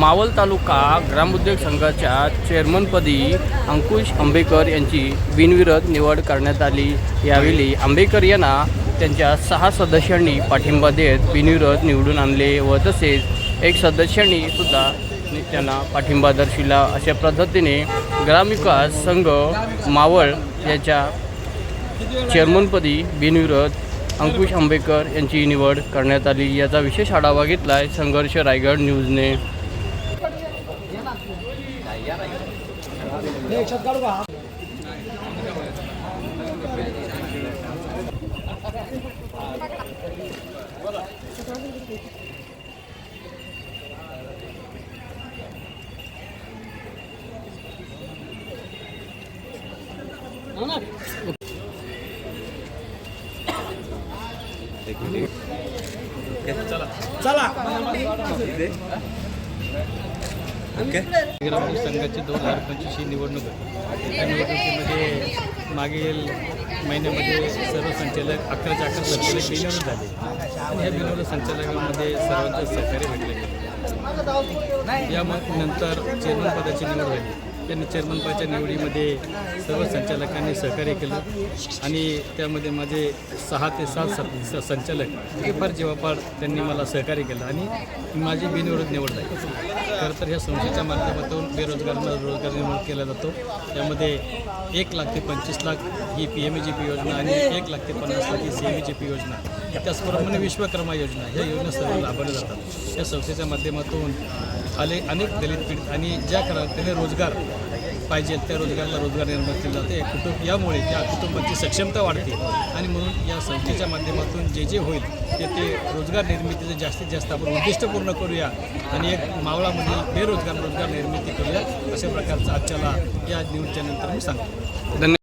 मावल तालुका ग्रामोद्योग संघाच्या चेअरमनपदी अंकुश आंबेकर यांची बिनविरोध निवड करण्यात आली. यावेळी आंबेकर यांना त्यांच्या सहा सदस्यांनी पाठिंबा देत बिनविरोध निवडून आणले व तसेच एक सदस्यांनी सुद्धा त्यांना पाठिंबा दर्शविला. अशा पद्धतीने ग्रामविकास संघ मावळ याच्या चेअरमनपदी बिनविरोध अंकुश आंबेकर यांची निवड करण्यात आली. याचा विशेष आढावा घेतला आहे संघर्ष रायगड न्यूजने. याच्यात काढू का चला चला ग्रामीण संघाची दोन हजार पंचवीस ही निवडणूक होती. त्या निवडणुकीमध्ये मागील महिन्यामध्ये सर्व संचालक अकराच्या अकरा संचालक बिनवलं झाले. आणि या बिनवलं संचालकामध्ये सर्वांचं सहकार्य भेटले. गेले या मग नंतर चेअरमन पदाची निवड झाली. त्यांनी चेअरमनपाच्या निवडीमध्ये सर्व संचालकांनी सहकार्य केलं. आणि त्यामध्ये माझे सहा ते सात स- संचालक हे फार जीवापाड त्यांनी मला सहकार्य केलं आणि माझी बिनविरोध निवड झाली. खरं तर ह्या संस्थेच्या माध्यमातून बेरोजगारांना रोजगार निर्माण केला जातो. त्यामध्ये एक लाख ते पंचवीस लाख ही P M E G P योजना आणि एक लाख ते पन्नास लाख ही C M E G P योजना. त्याचप्रमाणे विश्वकर्मा योजना ह्या योजना सर्व लाभवल्या जातात. या संस्थेच्या माध्यमातून आले अनेक दलित पीडित आणि ज्या करा त्याने रोजगार पाहिजे त्या रोजगाराला रोजगार निर्माण केला जाते. कुटुंब यामुळे त्या कुटुंबाची सक्षमता वाढते आणि म्हणून या संस्थेच्या माध्यमातून जे जे होईल ते ते रोजगार निर्मितीचं जास्तीत जास्त आपण उद्दिष्ट पूर्ण करूया आणि एक मावळामध्ये बेरोजगार रोजगार निर्मिती करूया अशा प्रकारचं आजच्याला या न्यूजच्या नंतर मी सांगतो. धन्यवाद